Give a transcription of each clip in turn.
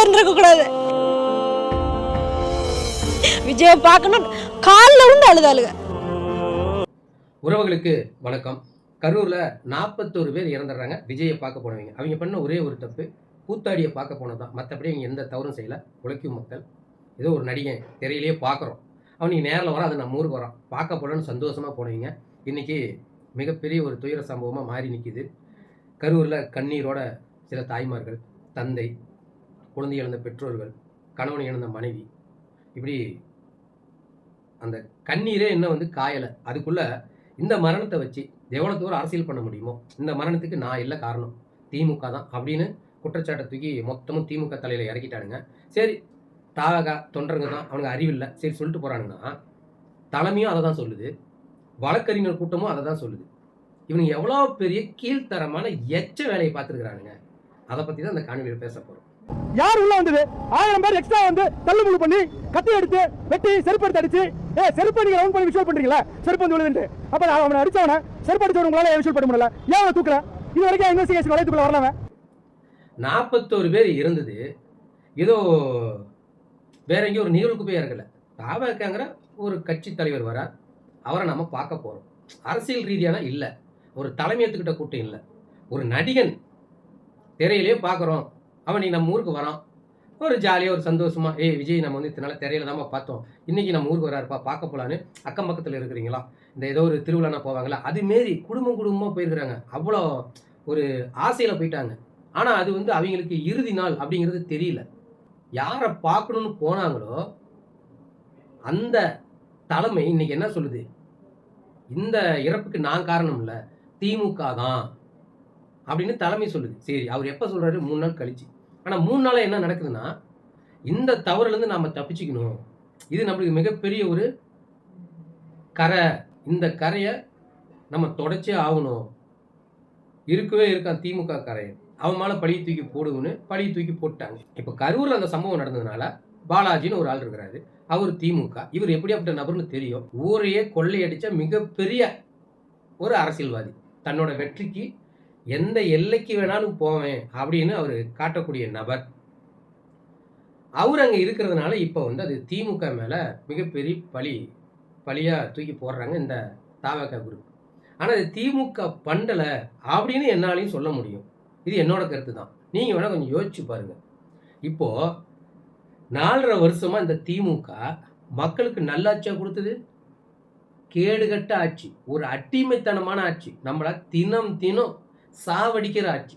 இருந்திருக்க கூடாது. விஜய பார்க்கணும் காலில் உண்டு அழுதாளுங்க. உறவுகளுக்கு வணக்கம். கரூரில் நாற்பத்தோரு பேர் இறந்துடுறாங்க. விஜயை பார்க்க போனவங்க. அவங்க பண்ண ஒரே ஒரு தப்பு கூத்தாடியை பார்க்க போனது தான் மற்றபடி அவங்க எந்த தவறும் செய்யலை. உழைக்கும் மக்கள். ஏதோ ஒரு நடிகன் திரையிலேயே பார்க்குறோம். அவனுக்கு நேரில் வர அது நம்ம ஊருக்கு வரோம் பார்க்க போலன்னு சந்தோஷமாக போனவங்க. இன்றைக்கி மிகப்பெரிய ஒரு துயர சம்பவமாக மாறி நிற்கிது கரூரில் கண்ணீரோட சில தாய்மார்கள் தந்தை குழந்தை இழந்த பெற்றோர்கள் கணவன் இழந்த மனைவி. இப்படி அந்த கண்ணீரே என்ன வந்து காயலை. அதுக்குள்ளே இந்த மரணத்தை வச்சு எவ்வளோ தூரம் அரசியல் பண்ண முடியுமோ இந்த மரணத்துக்கு நான் இல்லை காரணம் திமுக தான் அப்படின்னு குற்றச்சாட்டை தூக்கி மொத்தமும் திமுக தலையில் இறக்கிட்டானுங்க. சரி தாக தொண்டருங்க தான் அவனுக்கு அறிவில்லை சரி சொல்லிட்டு போகிறானுங்கன்னா தலைமையும் அதை தான் சொல்லுது. வழக்கறிஞர் கூட்டமும் அதை தான் சொல்லுது. இவனுங்க எவ்வளோ பெரிய கீழ்த்தரமான எச்ச வேலையை பார்த்துருக்குறானுங்க. அதை பற்றி தான் இந்த காணொலியில் பேச போகிறோம் யார் உள்ள வந்தது? ஆயிரம் பேர் எக்ஸ்ட்ரா வந்து தள்ளுமுழு பண்ணி கத்தி எடுத்து வெட்டி செருப்பு எடுத்து அடிச்சு ஏ செருப்பு நீங்க ரவுண்ட் பண்ணி விஷுவல் பண்றீங்களா? செருப்பு வந்து விழுதுட்டு அப்ப நான் அவனை அடிச்சவன செருப்பு அடிச்சவன் உங்களால விஷுவல் பண்ண முடியல. ஏன் அவனை தூக்கல இது வரைக்கும் இன்வெஸ்டிகேஷன் வளையத்துக்குள்ள வரலாம நாற்பத்தோரு பேர் இருந்தது. ஏதோ வேற எங்கேயும் ஒரு நிகழ்வுக்கு போய் இறக்கல தாவக்காங்கிற ஒரு கட்சி தலைவர் வரார். அவரை நம்ம பார்க்க போகிறோம் அரசியல் ரீதியான இல்லை. ஒரு தலைமையத்துக்கிட்ட கூட்டம் இல்லை. ஒரு நடிகன் திரையிலே பார்க்குறோம். அவன் நீ நம்ம ஊருக்கு வரான். ஒரு ஜாலியாக ஒரு சந்தோஷமா ஏய் விஜய் நம்ம வந்து இத்தனால திரையில தான்ப்பா பார்த்தோம். இன்னைக்கு நம்ம ஊருக்கு வராருப்பா பார்க்க போகலான்னு அக்கம் பக்கத்தில் இருக்கிறீங்களா? இந்த ஏதோ ஒரு திருவிழானா போவாங்களா அது மாரி குடும்பம் குடும்பமாக போயிருக்கிறாங்க. அவ்வளோ ஒரு ஆசையில் போயிட்டாங்க. ஆனால் அது வந்து அவங்களுக்கு இறுதி நாள் அப்படிங்கிறது தெரியல. யாரை பார்க்கணுன்னு போனாங்களோ அந்த தலைமை இன்னைக்கு என்ன சொல்லுது? இந்த இறப்புக்கு நான் காரணம் இல்லை திமுக தான் அப்படின்னு தலைமை சொல்லுது. சரி அவர் எப்போ சொல்கிறாரு மூணு நாள் கழிச்சு. ஆனால் மூணு நாளாக என்ன நடக்குதுன்னா இந்த தவறுலேருந்து நாம் தப்பிச்சுக்கணும். இது நம்மளுக்கு மிகப்பெரிய ஒரு கரை. இந்த கரையை நம்ம தொடச்சே ஆகணும். இருக்கவே இருக்கான் திமுக கரை. அவன் மேலே பழியை தூக்கி போடுவோன்னு பழியை தூக்கி போட்டாங்க இப்போ கரூரில் அந்த சம்பவம் நடந்ததுனால பாலாஜின்னு ஒரு ஆள் இருக்கிறாரு. அவர் திமுக. இவர் எப்படியாப்பட்ட நபர்னு தெரியும். ஊரையே கொள்ளையடித்த மிகப்பெரிய ஒரு அரசியல்வாதி. தன்னோட வெற்றிக்கு எந்த எல்லைக்கு வேணாலும் போவேன் அப்படின்னு அவர் காட்டக்கூடிய நபர். அவர் அங்கே இருக்கிறதுனால இப்போ வந்து அது திமுக மேலே மிகப்பெரிய பழி பழியாக தூக்கி போடுறாங்க இந்த தாவக குரூப். ஆனால் அது திமுக பண்ணலை அப்படின்னு என்னாலையும் சொல்ல முடியும். இது என்னோட கருத்து தான். நீங்கள் வேணால் கொஞ்சம் யோசிச்சு பாருங்கள் இப்போது நாலரை வருஷமாக இந்த திமுக மக்களுக்கு நல்லாட்சியாக கொடுத்தது? கேடுகட்ட ஆட்சி. ஒரு அட்டிமைத்தனமான ஆட்சி. நம்மள தினம் தினம் சாவடிக்கிற ஆட்சி.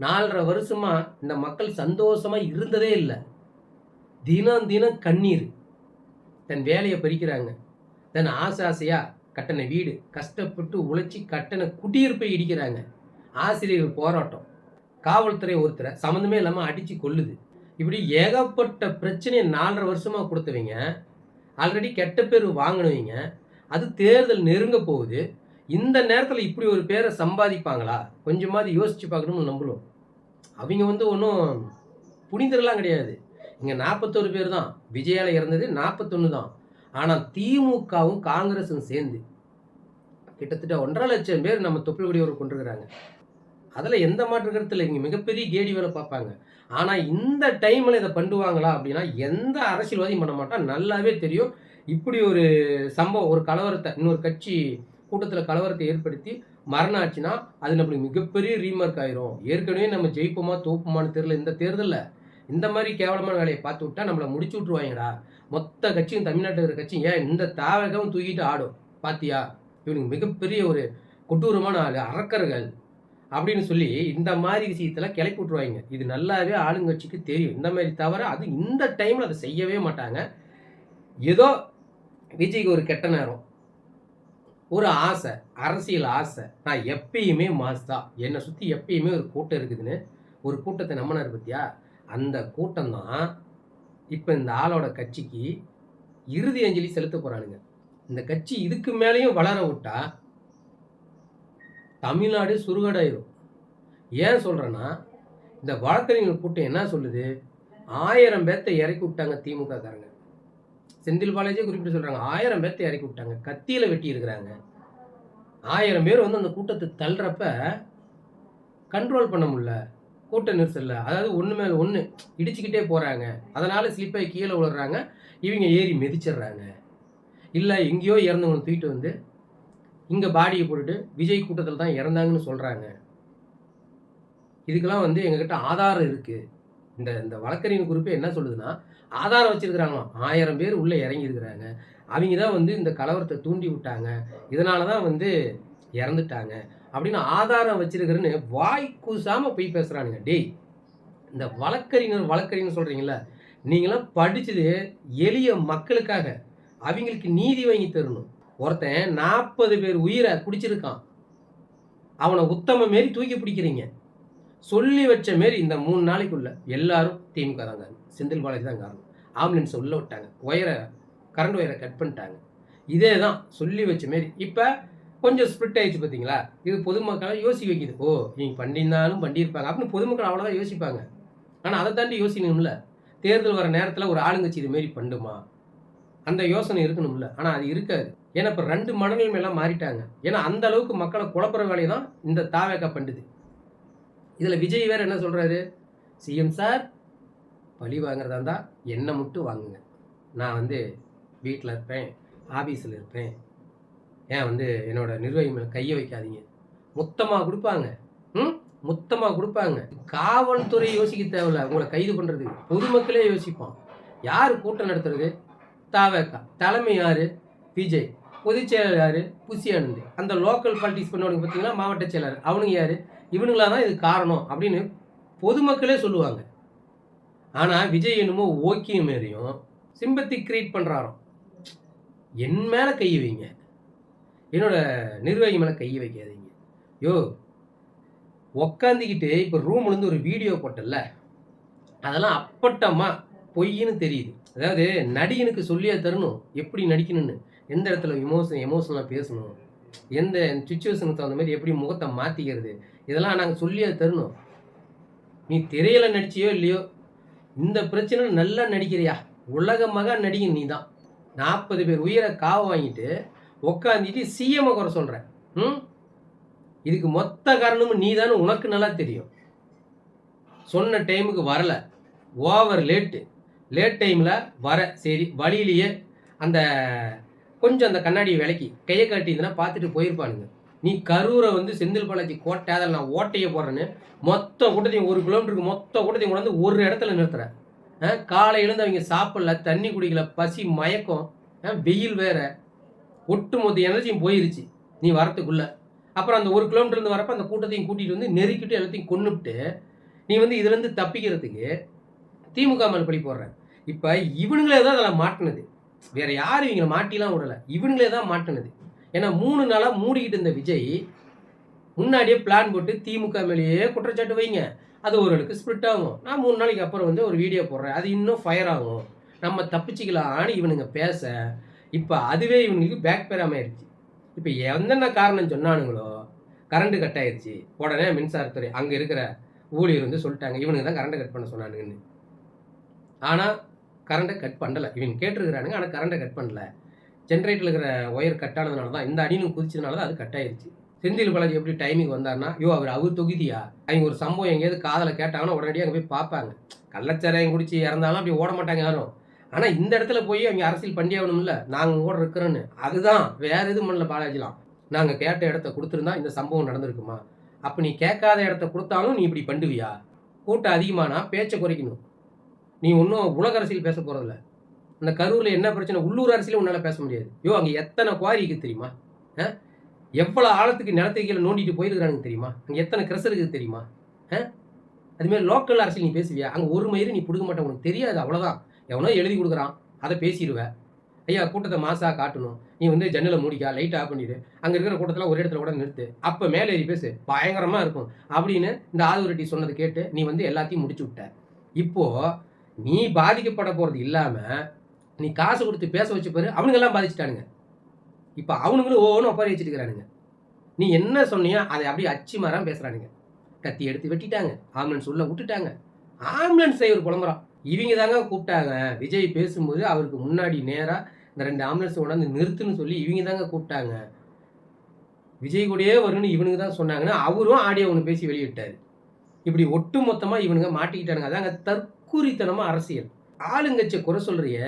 நாலரை வருஷமா இந்த மக்கள் சந்தோஷமா இருந்ததே இல்லை. தினம் தினம் கண்ணீர். தன் வேலையை பறிக்கிறாங்க. தன் ஆசை ஆசையா கட்டண வீடு கஷ்டப்பட்டு உழைச்சி கட்டண குடியிருப்பை இடிக்கிறாங்க. ஆசிரியர்கள் போராட்டம். காவல்துறை ஒருத்தரை சம்மந்தமே இல்லாமல் அடித்து கொள்ளுது இப்படி ஏகப்பட்ட பிரச்சனையை நாலரை வருஷமாக கொடுத்தவங்க ஆல்ரெடி கெட்ட பேர் வாங்கினவங்க அது தேர்தல் நெருங்க போகுது. இந்த நேரத்தில் இப்படி ஒரு பேரை சம்பாதிப்பாங்களா? கொஞ்சமாவது யோசிச்சு பார்க்கணும்னு நம்பணும் அவங்க வந்து ஒன்றும் புனிதரெல்லாம் கிடையாது. இங்கே நாற்பத்தொரு பேர் தான். விஜயால இறந்தது நாற்பத்தொன்று தான். ஆனால் திமுகவும் காங்கிரஸும் சேர்ந்து கிட்டத்தட்ட ஒன்றரை லட்சம் பேர் நம்ம தொப்புள்கொடியோர் கொண்டிருக்கிறாங்க. அதில் எந்த மாற்று கருத்து இல்லை. இங்கே மிகப்பெரிய கேடி வேலை பார்ப்பாங்க. ஆனால் இந்த டைமில் இதை பண்ணுவாங்களா அப்படின்னா எந்த அரசியல்வாதியும் பண்ண மாட்டான். நல்லாவே தெரியும். இப்படி ஒரு சம்பவம் ஒரு கலவரத்தை இன்னொரு கட்சி கூட்டத்தில் கலவரத்தை ஏற்படுத்தி மரணம் ஆச்சுன்னா அது நம்மளுக்கு மிகப்பெரிய ரீமார்க் ஆயிரும். ஏற்கனவே நம்ம ஜெயிப்போமா தோப்புமான்னு தெரியல இந்த தேர்தலில். இந்த மாதிரி கேவலமான வேலையை பார்த்து விட்டா நம்மளை முடிச்சு விட்ருவாங்கடா மொத்த கட்சியும் தமிழ்நாட்டில் இருக்கிற கட்சியும் ஏன் இந்த தாவகம் தூக்கிட்டு ஆடும்? பாத்தியா? இவனுக்கு மிகப்பெரிய ஒரு கொட்டூரமான ஆள் அரக்கர்கள் அப்படின்னு சொல்லி இந்த மாதிரி விஷயத்தில் கிளப்பி விட்ருவாங்க இது நல்லாவே ஆளுங்கட்சிக்கு தெரியும். இந்த மாதிரி தவிர அது இந்த டைமில் அதை செய்யவே மாட்டாங்க. ஏதோ விஜய்க்கு ஒரு கெட்ட நேரம். ஒரு ஆசை அரசியல் ஆசை. நான் எப்பயுமே மாஸ்தா என்னை சுற்றி எப்பயுமே ஒரு கூட்டம் இருக்குதுன்னு ஒரு கூட்டத்தை நம்பினார் பத்தியா? அந்த கூட்டம் தான் இப்போ இந்த ஆளோட கட்சிக்கு இறுதி அஞ்சலி செலுத்த போகிறானுங்க இந்த கட்சி இதுக்கு மேலேயும் வளர விட்டா தமிழ்நாடு சுருகடாயிரும் ஏன் சொல்கிறேன்னா இந்த வழக்கறிஞர் கூட்டம் என்ன சொல்லுது? ஆயிரம் பேர்த்த இறக்கி விட்டாங்க திமுக காரங்க செந்தில் பாலாஜியே குறிப்பிட்டு சொல்கிறாங்க ஆயிரம் பேர்த்தை இறக்கி விட்டாங்க. கத்தியில் வெட்டி இருக்கிறாங்க. ஆயிரம் பேர் வந்து அந்த கூட்டத்தை தள்ளுறப்ப கண்ட்ரோல் பண்ண முடியல. கூட்ட நெரிசலில். அதாவது ஒன்று மேலே ஒன்று இடிச்சுக்கிட்டே போகிறாங்க அதனால் ஸ்லிப்பாகி கீழே விழுறாங்க. இவங்க ஏறி மிதிச்சிடுறாங்க. இல்லை எங்கேயோ இறந்தவங்களை தூக்கிட்டு வந்து இங்கே பாடியை போட்டுட்டு விஜய் கூட்டத்தில் தான் இறந்தாங்கன்னு சொல்கிறாங்க இதுக்கெல்லாம் வந்து எங்ககிட்ட ஆதாரம் இருக்குது இந்த இந்த வழக்கறிஞர் குறிப்பு என்ன சொல்லுதுன்னா ஆதாரம் வச்சிருக்கிறாங்களாம். ஆயிரம் பேர் உள்ளே இறங்கியிருக்கிறாங்க. அவங்க தான் வந்து இந்த கலவரத்தை தூண்டி விட்டாங்க. இதனால தான் வந்து இறந்துட்டாங்க. அப்படின்னு ஆதாரம் வச்சிருக்கிறேன்னு வாய் கூசாமல் போய் பேசுகிறானுங்க டேய் இந்த வழக்கறிஞர் வழக்கறிஞர் சொல்கிறீங்களா நீங்களாம் படித்தது எளிய மக்களுக்காக. அவங்களுக்கு நீதி வாங்கி தரணும். ஒருத்தன் நாற்பது பேர் உயிரை குடிச்சிருக்கான். அவனை உத்தம மாரி தூக்கி பிடிக்கிறீங்க. சொல்லி வச்ச மாரி இந்த மூணு நாளைக்குள்ள எல்லாரும் திமுக தான் காரணம். செந்தில் பாலாஜி தான் காரணம். ஆம்புலன்ஸை உள்ள விட்டாங்க. ஒயரை கரண்ட் ஒயரை கட் பண்ணிட்டாங்க. இதே தான் சொல்லி வச்ச மாரி இப்போ கொஞ்சம் ஸ்ப்ளிட் ஆயிடுச்சு பார்த்தீங்களா இது பொதுமக்களை யோசிக்க வைக்கிது. ஓ நீங்கள் பண்ணியிருந்தாலும் பண்ணியிருப்பாங்க. அப்படின்னு பொதுமக்கள் அவ்வளோதான் யோசிப்பாங்க. ஆனால் அதை தாண்டி யோசிக்கணும்ல. தேர்தல் வர நேரத்தில் ஒரு ஆளுங்கட்சி இதுமாரி பண்ணுமா? அந்த யோசனை இருக்கணும்ல. ஆனால் அது இருக்காது. ஏன்னா இப்போ ரெண்டு மனநிலைமை எல்லாம் மாறிட்டாங்க. ஏன்னா அந்த அளவுக்கு மக்களை குழப்புற வேலையை தான் இந்த தாவேக்கா பண்ணுது. இதில் விஜய் வேறு என்ன சொல்கிறாரு சிஎம் சார் பழி வாங்குறதா இருந்தால் என்னை மட்டும் வாங்குங்க. நான் வந்து வீட்டில் இருப்பேன் ஆஃபீஸில் இருப்பேன். ஏன் வந்து என்னோடய நிர்வாகிகள் மேலே கையை வைக்காதீங்க. மொத்தமாக கொடுப்பாங்க. ம்? மொத்தமாக கொடுப்பாங்க. காவல்துறை யோசிக்க தேவையில்ல. உங்களை கைது பண்ணுறது பொதுமக்களே யோசிப்பான் யார் கூட்டம் நடத்துறது? தாவேக்கா. தலைமை யார்? விஜய். பொதுச் செயலர் யார்? புசி ஆனந்த் அந்த லோக்கல் பாலிட்டிக்ஸ் பண்ணவனுக்கு பார்த்தீங்கன்னா மாவட்ட செயலர் அவனுங்க யார்? இவனுங்களா தான் இது காரணம் அப்படின்னு பொதுமக்களே சொல்லுவாங்க. ஆனால் விஜய் என்னமோ ஓக்கிய மாரியும் சிம்பத்தி கிரியேட் பண்ணுறாராம் என் மேலே கை வைங்க. என்னோட நிர்வாகி மேலே கை வைக்காதீங்க. யோ உக்காந்துக்கிட்டு இப்போ ரூம்லேருந்து ஒரு வீடியோ போட்டல அதெல்லாம் அப்பட்டமாக பொய்ன்னு தெரியுது. அதாவது நடிகனுக்கு சொல்லியே தரணும். எப்படி நடிக்கணும்னு. எந்த இடத்துல எமோஷன் எமோஷனலாக பேசணும்? எந்த சுச்சுவேஷனுக்கு தகுந்த மாதிரி எப்படி முகத்தை மாற்றிக்கிறது இதெல்லாம் நாங்கள் சொல்லியா தரணும். நீ திரையில் நடிச்சியோ இல்லையோ இந்த பிரச்சனை நல்லா நடிக்கிறியா? உலக மகா நடிகன் நீ தான் நாற்பது பேர் உயிரை காவு வாங்கிட்டு உக்காந்துட்டு சிஎம்ஐ குறை சொல்கிற ம்? இதுக்கு மொத்த காரணமும் நீ தானே உனக்கு நல்லா தெரியும். சொன்ன டைமுக்கு வரலை. ஓவர் லேட்டு லேட் டைமில் வர சரி வழியிலேயே அந்த கொஞ்சம் அந்த கண்ணாடியை விலைக்கு கையை காட்டிதுன்னா பார்த்துட்டு போயிருப்பானுங்க. நீ கரூரை வந்து செந்தில் பாலாஜி கோட்டை அதில் நான் ஓட்டையை போடுறேன்னு மொத்த கூட்டத்தையும் ஒரு கிலோமீட்டருக்கு மொத்த கூட்டத்தையும் கொண்டு வந்து ஒரு இடத்துல நிறுத்துறேன். காலை எழுந்து அவங்க சாப்பிடல தண்ணி குடிக்கல பசி மயக்கம் ஆ, வெயில் வேற. ஒட்டுமொத்த எனர்ஜியும் போயிருச்சு நீ வரத்துக்குள்ள. அப்புறம் அந்த ஒரு கிலோமீட்டர்லேருந்து வரப்போ அந்த கூட்டத்தையும் கூட்டிகிட்டு வந்து நெருக்கிட்டு எல்லாத்தையும் கொண்டுட்டு நீ வந்து இதுலேருந்து தப்பிக்கிறதுக்கு திமுக மேல் படி போடுற. இப்போ இவனுங்களே தான் அதில் மாட்டினது. வேற யாரும் இவங்களை மாட்டிலாம் விடலை. இவனுங்களே தான் மாட்டினது. ஏன்னா மூணு நாளாக மூடிக்கிட்டு இருந்த விஜய் முன்னாடியே பிளான் போட்டு திமுக மேலேயே குற்றச்சாட்டு வைங்க. அது ஓரளவுக்கு ஸ்ப்ளிட் ஆகும். நான் மூணு நாளைக்கு அப்புறம் வந்து ஒரு வீடியோ போடுறேன். அது இன்னும் ஃபயர் ஆகும். நம்ம தப்பிச்சிக்கலாம்னு இவனுங்க பேச இப்போ அதுவே இவனுங்களுக்கு பேக் பேராம ஆயிடுச்சு. இப்போ என்னென்ன காரணம் சொன்னானுங்களோ கரண்ட்டு கட் ஆயிடுச்சு. உடனே மின்சாரத்துறை அங்கே இருக்கிற ஊழியர் வந்து சொல்லிட்டாங்க. இவனுக்கு தான் கரண்ட்டை கட் பண்ண சொன்னானுங்கன்னு. ஆனால் கரண்ட்டை கட் பண்ணலை. இவன் கேட்டிருக்கிறானுங்க ஆனால் கரண்ட்டை கட் பண்ணல. ஜென்ரேட்டரில் இருக்கிற ஒயர் கட் ஆனதுனால தான் இந்த அடினும் குதிச்சதுனால தான் அது கட் ஆயிடுச்சு செந்தில் பாலாஜி எப்படி டைமிங் வந்தாருன்னா ஐயோ அவர் அவர் தொகுதியா அவங்க ஒரு சம்பவம் எங்கேயாவது காதலை கேட்டாங்கன்னா உடனடியாக அங்கே போய் பார்ப்பாங்க. கள்ளச்சாராயம் குடிச்சு இறந்தாலும் அப்படி ஓட மாட்டாங்க யாரும். ஆனால் இந்த இடத்துல போய் அவங்க அரசியல் பண்ணி ஆகணும்ல. நாங்கள் கூட இருக்கிறோன்னு. அதுதான் வேற எதுவும் பண்ணல பாலாஜிலாம். நாங்கள் கேட்ட இடத்த கொடுத்துருந்தா இந்த சம்பவம் நடந்திருக்குமா? அப்போ நீ கேட்காத இடத்த கொடுத்தாலும் நீ இப்படி பண்ணுவியா? கூட்டம் அதிகமானா பேச்சை குறைக்கணும். நீ ஒன்றும் உலக அரசியல் பேச போகிறதில்ல அந்த கரூரில் என்ன பிரச்சனை? உள்ளூர் அரசியலும் உன்னால் பேச முடியாது. யோ அங்கே எத்தனை குவாரி இருக்குது தெரியுமா? ஆ? எவ்வளோ ஆழத்துக்கு நிலத்துக்கு கீழே நோண்டிட்டு போயிருக்கிறானுங்க தெரியுமா? அங்கே எத்தனை கிரஸ் இருக்குது தெரியுமா? ஆ? அதுமாரி லோக்கல் அரசியல் நீ பேசுவியா? அங்கே ஒரு மயிறு நீ பிடுங்க மாட்டேன் உனக்கு தெரியாது. அவ்வளோதான் எவனோ எழுதி கொடுக்குறான். அதை பேசிடுவேன் ஐயா கூட்டத்தை மாசாக காட்டணும். நீ வந்து ஜன்னலை மூடிக்கா லைட் ஆஃப் பண்ணிடு அங்கே இருக்கிற கூட்டத்தில் ஒரு இடத்துல கூட நிறுத்து. அப்போ மேலே ஏறி பேசு. பயங்கரமாக இருக்கும். அப்படின்னு இந்த ஆதூரெட்டி சொன்னதை கேட்டு நீ வந்து எல்லாத்தையும் முடிச்சு விட்ட. இப்போது நீ பாதிக்கப்பட போகிறது இல்லாமல் நீ காசு கொடுத்து பேச வச்சு பாரு அவனுங்கெல்லாம் பாதிச்சிட்டானுங்க. இப்போ அவனுங்களும் ஒவ்வொன்றும் ஒப்பாரி வச்சுருக்கிறானுங்க. நீ என்ன சொன்னியோ அதை அப்படியே அச்சு மரம் பேசுகிறானுங்க கத்தி எடுத்து வெட்டிட்டாங்க. ஆம்புலன்ஸ் உள்ள விட்டுட்டாங்க. ஆம்புலன்ஸ் ஒரு புலம்புறான். இவங்க தாங்க கூப்பிட்டாங்க. விஜய் பேசும்போது அவருக்கு முன்னாடி நேராக இந்த ரெண்டு ஆம்புலன்ஸ் கொண்டாந்து நிறுத்துன்னு சொல்லி இவங்க தாங்க கூப்பிட்டாங்க. விஜய் கூடயே வரும்னு இவனுக்கு தான் சொன்னாங்கன்னு அவரும் ஆடியோ ஒன்று பேசி வெளியிட்டார். இப்படி ஒட்டு மொத்தமாக இவனுங்க மாட்டிக்கிட்டானுங்க. அதாங்க தற்கூரித்தனமாக அரசியல். ஆளுங்கட்சியை குறை சொல்கிறிய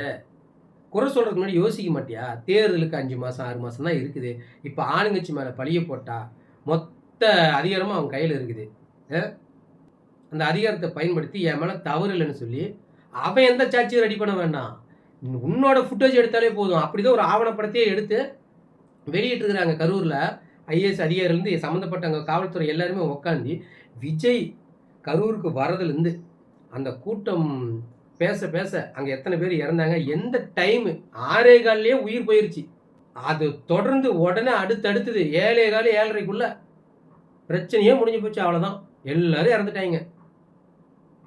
குறை சொல்கிறதுக்கு முன்னாடி யோசிக்க மாட்டியா? தேர்தலுக்கு அஞ்சு மாதம் ஆறு மாதம் தான் இருக்குது. இப்போ ஆளுங்கட்சி மேலே பழிய போட்டால் மொத்த அதிகாரமும் அவன் கையில் இருக்குது. அந்த அதிகாரத்தை பயன்படுத்தி என் மேலே தவறு இல்லைன்னு சொல்லி அவன் எந்த சாட்சியும் ரெடி பண்ண வேண்டாம்? உன்னோட ஃபுட்டேஜ் எடுத்தாலே போதும். அப்படிதான் ஒரு ஆவணப்படத்தையே எடுத்து வெளியிட்டிருக்கிறாங்க கரூரில். ஐஏஎஸ் அதிகாரிலேருந்து சம்மந்தப்பட்ட அங்கே காவல்துறை எல்லாருமே உக்காந்து விஜய் கரூருக்கு வரதுலேருந்து அந்த கூட்டம் பேச பேச அங்கே எத்தனை பேர் இறந்தாங்க எந்த டைமு ஆறே காலிலேயே உயிர் போயிருச்சு. அது தொடர்ந்து உடனே அடுத்தடுத்தது ஏழே கால் ஏழரைக்குள்ள பிரச்சனையே முடிஞ்சு போச்சு அவ்வளோதான் எல்லாரும் இறந்துட்டாங்க.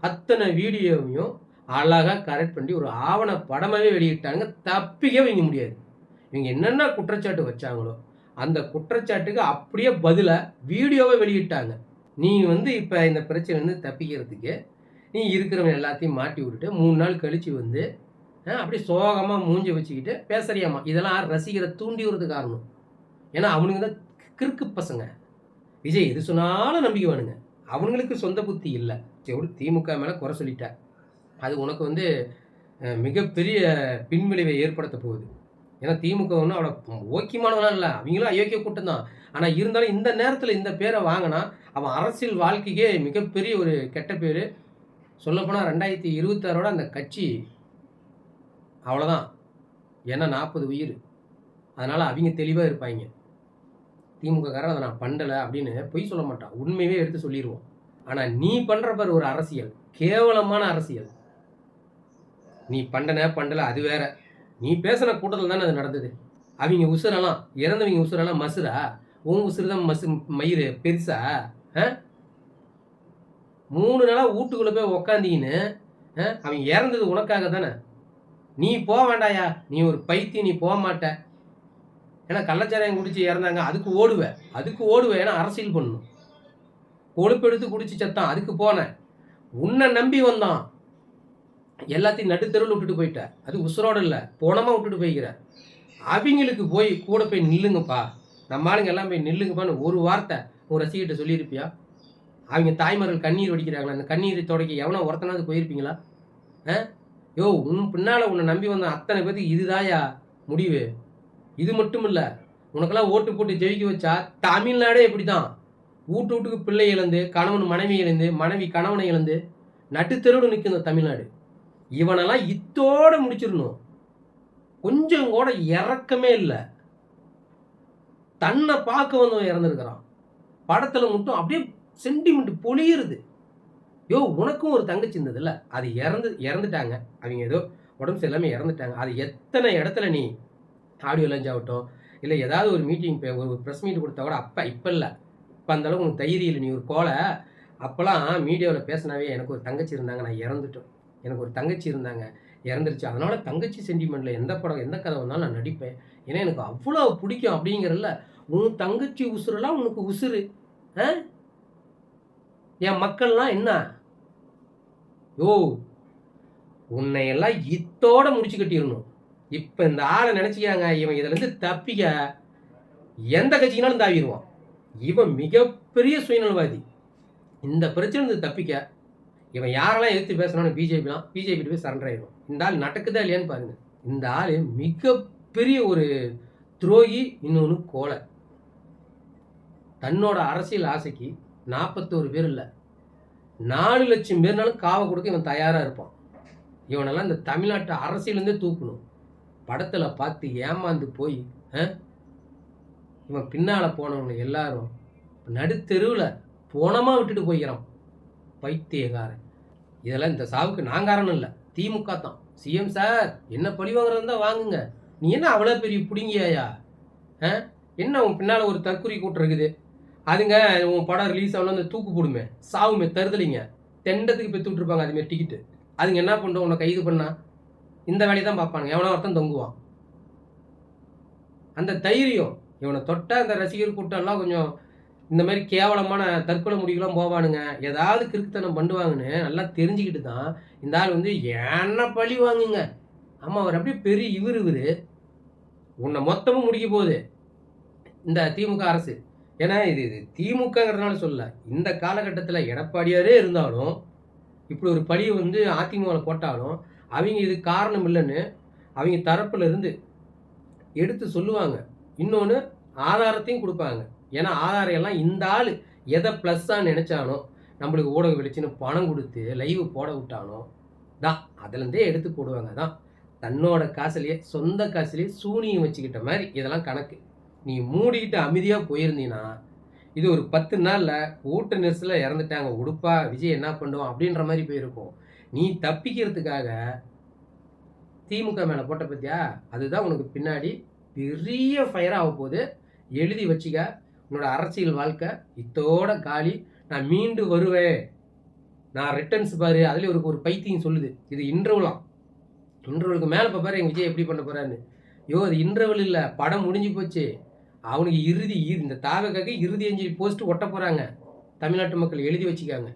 அத்தனை வீடியோவையும் அழகாக கரெக்ட் பண்ணி ஒரு ஆவண படமாகவே வெளியிட்டாங்க தப்பிக்கவே வைக்க முடியாது. இவங்க என்னென்ன குற்றச்சாட்டு வச்சாங்களோ அந்த குற்றச்சாட்டுக்கு அப்படியே பதிலாக வீடியோவை வெளியிட்டாங்க. நீ வந்து இப்போ இந்த பிரச்சனைலேருந்து தப்பிக்கிறதுக்கு நீ இருக்கிறவன் எல்லாத்தையும் மாட்டி விட்டுட்டு மூணு நாள் கழித்து வந்து அப்படியே சோகமாக மூஞ்சி வச்சுக்கிட்டு பேசுறியாமா இதெல்லாம் ரசிகரை தூண்டி விடுறது காரணம்? ஏன்னா அவனுங்க தான் கிறுக்கு பசங்க. விஜய் எது சொன்னாலும் நம்பிக்கை வேணுங்க. அவனுங்களுக்கு சொந்த புத்தி இல்லை. சரி திமுக மேலே குறை சொல்லிட்ட. அது உனக்கு வந்து மிகப்பெரிய பின்விளைவை ஏற்படுத்த போகுது. ஏன்னா திமுக ஒன்றும் அவ்வளோ ஓக்கியமானவனா இல்லை. அவங்களும் அயோக்கிய கூட்டம் தான். ஆனால் இருந்தாலும் இந்த நேரத்தில் இந்த பேரை வாங்கினா அவன் அரசியல் வாழ்க்கைக்கே மிகப்பெரிய ஒரு கெட்ட பேர். சொல்லப்போனால் ரெண்டாயிரத்தி இருபத்தாறோட அந்த கட்சி அவ்வளோதான் ஏன்னா நாற்பது உயிர். அதனால் அவங்க தெளிவாக இருப்பாங்க. திமுககாரன் அதை நான் பண்ணலை அப்படின்னு பொய் சொல்ல மாட்டான். உண்மையவே எடுத்து சொல்லிடுவோம் ஆனால் நீ பண்ணுற பாரு ஒரு அரசியல். கேவலமான அரசியல். நீ பண்ணன பண்ணல அது வேற. நீ பேசின கூட்டத்தில் தானே அது நடந்தது. அவங்க உசுரெல்லாம் இறந்தவங்க உசுரெல்லாம் மசுரா? உன் உசுறு தான் மசு மயிறு. பெருசா? ஆ? மூணு நாளாக வீட்டுக்குள்ளே போய் உக்காந்தீங்கன்னு அவன் இறந்தது உனக்காக தானே? நீ போக வேண்டாயா? நீ ஒரு பைத்தியம் நீ போக மாட்ட. ஏன்னா கள்ளச்சாராயம் குடிச்சு இறந்தாங்க அதுக்கு ஓடுவேன் அதுக்கு ஓடுவேன் ஏன்னா அரசியல் பண்ணணும். கொழுப்பெடுத்து குடிச்சு சத்தான் அதுக்கு போனேன் உன்னை நம்பி வந்தான். எல்லாத்தையும் நடுத்தெருவில் விட்டுட்டு போயிட்ட. அது உசுரோட இல்லை போனமா விட்டுட்டு போய்க்கிற. அவங்களுக்கு போய் கூட போய் நில்லுங்கப்பா. நம்ம ஆளுங்க எல்லாம் போய் நில்லுங்கப்பான்னு ஒரு வார்த்தை உன் ரசிகிட்ட சொல்லியிருப்பியா? அவங்க தாய்மார்கள் கண்ணீர் வடிக்கிறாங்களா? அந்த கண்ணீரை தொடக்கி எவனோ ஒருத்தனாவது போயிருப்பீங்களா? ஆ? யோ உன் பின்னால் உன்னை நம்பி வந்த அத்தனை பேருக்கு இதுதாயா முடிவு. இது மட்டும் இல்லை உனக்கெல்லாம் ஓட்டு போட்டு ஜெயிக்க வச்சா தமிழ்நாடே இப்படி தான் வீட்டு வீட்டுக்கு பிள்ளை இழந்து கணவன் மனைவி இழந்து மனைவி கணவனை இழந்து நட்டுத்தெருவில் நிற்கும் இந்த தமிழ்நாடு. இவனெல்லாம் இத்தோட முடிச்சிடணும். கொஞ்சம் கூட இறக்கமே இல்லை. தன்னை பார்க்க வந்தவன் இறந்துருக்கிறான். படத்தில் மட்டும் அப்படியே சென்டிமெண்ட் பொழியிறது. யோ உனக்கும் ஒரு தங்கச்சி இருந்ததுல்ல அது இறந்து இறந்துட்டாங்க. அவங்க ஏதோ உடம்பு சரியில்லாமல் இறந்துட்டாங்க. அது எத்தனை இடத்துல நீ ஆடியோ லஞ்ச் ஆகட்டும் இல்லை ஏதாவது ஒரு மீட்டிங் ஒரு ப்ரெஸ் மீட் கொடுத்தா கூட அப்போ இப்போ இல்லை. இப்போ அந்த அளவுக்கு உனக்கு தைரியம் இல்லை நீ ஒரு கோலை. அப்போல்லாம் மீடியாவில் பேசினாவே எனக்கு ஒரு தங்கச்சி இருந்தாங்க நான் இறந்துட்டோம் எனக்கு ஒரு தங்கச்சி இருந்தாங்க இறந்துருச்சு. அதனால் தங்கச்சி சென்டிமெண்ட்டில் எந்த படம் எந்த கதை வந்தாலும் நான் நடிப்பேன். ஏன்னா எனக்கு அவ்வளோ பிடிக்கும் அப்படிங்கிறல்ல உன் தங்கச்சி உசுரெல்லாம் உனக்கு உசுறு. ஆ? என் மக்கள்லாம் என்ன? யோ உன்னையெல்லாம் இத்தோட முடிச்சு கட்டிடணும். இப்போ இந்த ஆளை நினச்சிக்காங்க இவன் இதுலேருந்து தப்பிக்க எந்த கட்சிக்குனாலும் தாவிடுவான். இவன் மிகப்பெரிய சுயநலவாதி. இந்த பிரச்சனை தப்பிக்க இவன் யாரெல்லாம் எதிர்த்து பேசணும்னு பிஜேபிலாம் பிஜேபி போய் சரண்டர் ஆயிடும் இந்த ஆள் நடக்குதா இல்லையான்னு பாருங்க. இந்த ஆள் மிகப்பெரிய ஒரு துரோகி இன்னொன்று கோலை தன்னோட அரசியல் ஆசைக்கு நாற்பத்தோரு பேர் இல்லை. நாலு லட்சம் பேர்னாலும் காவை கொடுக்க இவன் தயாராக இருப்பான். இவனெல்லாம் இந்த தமிழ்நாட்டு அரசியலேருந்தே தூக்கணும். படத்தில் பார்த்து ஏமாந்து போய் ஆ? இவன் பின்னால் போனவங்க எல்லாரும் நடுத்தெருவில் போனமா விட்டுட்டு போய்க்கிறான். பைத்தியக்காரன். இதெல்லாம் இந்த சாவுக்கு நான் காரணம் இல்லை. திமுக தான். சிஎம் சார் என்ன பழி வாங்குறதா வாங்குங்க. நீ என்ன அவ்வளோ பெரிய பிடுங்கியாயா? ஆ? என்ன உன் பின்னால் ஒரு தற்குறி கூட்டம் இருக்குது? அதுங்க உன் படம் ரிலீஸ் ஆகணும் அந்த தூக்கு போடுமே. சாவுமே தருதலிங்க. தெண்டத்துக்கு பெற்று விட்ருப்பாங்க அதுமாரி டிக்கெட்டு அதுங்க என்ன பண்ணுறோம் உன்னை கைது பண்ணா இந்த வேலையை தான் பார்ப்பானுங்க. எவனோ ஒருத்தன் தொங்குவான். அந்த தைரியம் இவனை தொட்ட அந்த ரசிகர் கூட்டம்லாம் கொஞ்சம் இந்த மாதிரி கேவலமான தற்கொலை முடிவுலாம் போவானுங்க. ஏதாவது கிறுக்குத்தனம் பண்ணுவாங்கன்னு நல்லா தெரிஞ்சுக்கிட்டு தான் இந்த ஆள் வந்து என்ன பழி வாங்குங்க. ஆமாம் அவர் அப்படியே பெரிய இவர் இவர். உன்னை மொத்தமும் முடிக்க போகுது. இந்த திமுக அரசு. ஏன்னா இது இது திமுகங்கிறதுனால சொல்ல இந்த காலகட்டத்தில் எடப்பாடியாரே இருந்தாலும் இப்படி ஒரு பழியை வந்து அதிமுகவில் போட்டாலும் அவங்க இது காரணம் இல்லைன்னு அவங்க தரப்புல இருந்து எடுத்து சொல்லுவாங்க. இன்னொன்று ஆதாரத்தையும் கொடுப்பாங்க. ஏன்னா ஆதாரம் எல்லாம் இந்த ஆள் எதை ப்ளஸ்ஸாக நினச்சானோ நம்மளுக்கு ஊடக வெளிச்சின்னு பணம் கொடுத்து லைவ் போட விட்டானோ தான் அதுலேருந்தே எடுத்து போடுவாங்க. தான் தன்னோட காசுலேயே சொந்த காசுலேயே சூனியம் வச்சுக்கிட்ட மாதிரி இதெல்லாம் கணக்கு. நீ மூடிக்கிட்டு அமைதியாக போயிருந்தீன்னா இது ஒரு பத்து நாளில் கூட்ட நெரிசலில் இறந்துட்டாங்க. உடுப்பா விஜய் என்ன பண்ணுவோம் அப்படின்ற மாதிரி போயிருக்கும். நீ தப்பிக்கிறதுக்காக திமுக மேலே போட்ட பற்றியா அதுதான் உனக்கு பின்னாடி பெரிய ஃபயராக ஆக போகுது. எழுதி வச்சுக்க. உன்னோட அரசியல் வாழ்க்கை இத்தோட காலி. நான் மீண்டு வருவேன். நான் ரிட்டர்ன்ஸ் பாரு. அதுலேயும் ஒரு ஒரு பைத்தியம் சொல்லுது. இது இன்டர்வலாம் இன்டர்வலுக்கு மேலே இப்போ பாரு எங்கள் விஜய் எப்படி பண்ண போறான்னு யோ அது இன்டர்வல் இல்லை. படம் முடிஞ்சு போச்சு. அவனுக்கு இறுதி இந்த தாவக்காக இறுதி அஞ்சு போஸ்ட் ஒட்ட போகிறாங்க தமிழ்நாட்டு மக்கள் எழுதி வச்சுக்காங்க.